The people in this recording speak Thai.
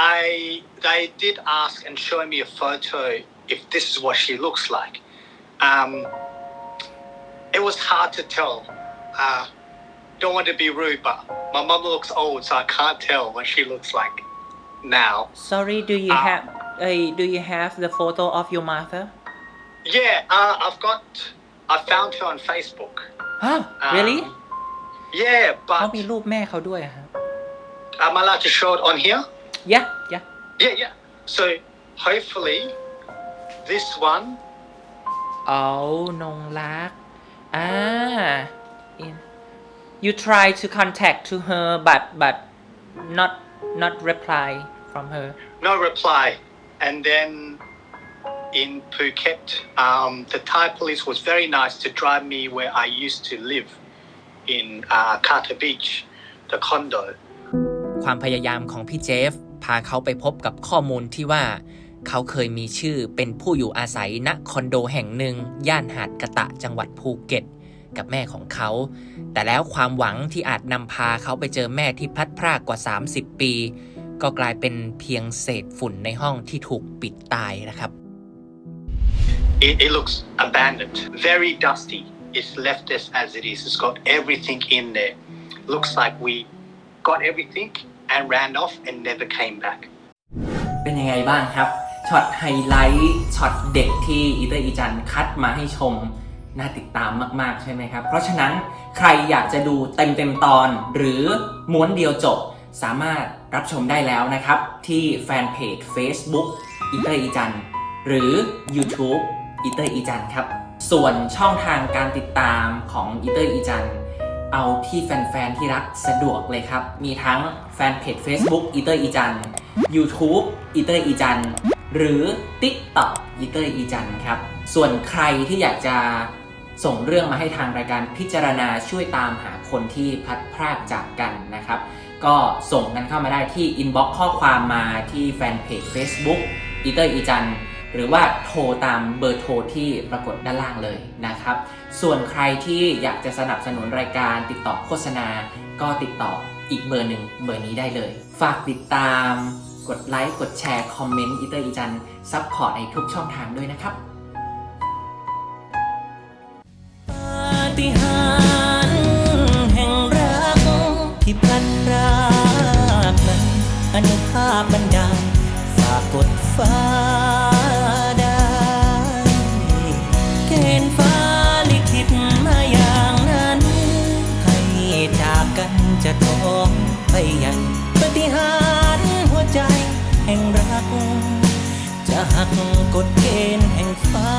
I they did ask and show me a photo if this is what she looks like. Um, it was hard to tell. Uh, don't want to be rude, but my mum looks old, so I can't tell what she looks like now. Sorry do you Ah. have uh, do you have the photo of your mother Yeah, uh, I've got. I found her on Facebook. ฮะ Um, really Yeah, เขา but มีรูปแม่เขาด้วยอะครับ am I allowed to show it on here? yeah yeah Yeah, yeah. So hopefully, this one เอานงรักอ่า in you try to contact to her but but not not reply from her no reply. And then in Phuket, um, the Thai police was very nice to drive me where I used to live in uh, Carter Beach, the condo. ความพยายามของพี่เจฟ พาเขาไปพบกับข้อมูลที่ว่า เขาเคยมีชื่อเป็นผู้อยู่อาศัยณคอนโดแห่งหนึ่ง ย่านหาดกะตะจังหวัดภูเก็ต กับแม่ของเขา แต่แล้วความหวังที่อาจนำพาเขาไปเจอแม่ที่พลัดพรากกว่า 30 ปี ก็กลายเป็นเพียงเศษฝุ่นในห้องที่ถูกปิดตายนะครับ It, it looks abandoned, very dusty. It's left as as it is. It's got everything in there. Looks like we got everything and ran off and never came back. เป็นยังไงบ้างครับ ช็อตไฮไลท์ ช็อตเด็กที่อีเตอร์อีจันคัดมาให้ชม น่าติดตามมากๆใช่ไหมครับ เพราะฉะนั้นใครอยากจะดูเต็มเต็มๆตอนหรือม้วนเดียวจบสามารถรับชมได้แล้วนะครับ ที่แฟนเพจ Facebook อีเตอร์อีจันหรือ YouTube อีเตอร์อีจันครับ ส่วนช่องทางการติดตามของอีเตอร์อีจัน เอาที่แฟน ๆ ที่รักสะดวกเลยครับ มีทั้งแฟนเพจ Facebook อีเตอร์อีจัน YouTube อีเตอร์อีจัน หรือ TikTok อีเตอร์อีจันครับ ส่วนใครที่อยากจะส่งเรื่องมาให้ทางรายการพิจารณาช่วยตามหาคนที่พัดพรากจากกันนะครับ ก็ส่งกันเข้ามาได้ที่ inbox ข้อความมาที่แฟนเพจ Facebook อีเตอร์อีจัน หรือว่าโทรตามเบอร์โทรที่ปรากฏด้านล่างเลยนะครับ ส่วนใครที่อยากจะสนับสนุนรายการติดต่อโฆษณา ก็ติดต่ออีกเบอร์หนึ่งเบอร์นี้ได้เลย ฝากติดตาม กดไลค์ กดแชร์ คอมเมนต์อีเตอร์อีจันซัพพอร์ตในทุกช่องทางด้วยนะครับปาฏิหาริย์แห่งรักที่พลันรากนั้นอนุภาพบันดาลฝากกดฟ้า เกณฑ์ฟ้าลิขิตมาอย่างนั้น ให้จากกันจะท้องไปยังปฏิหารหัวใจแห่งรัก จะหักกฎเกณฑ์แห่งฟ้า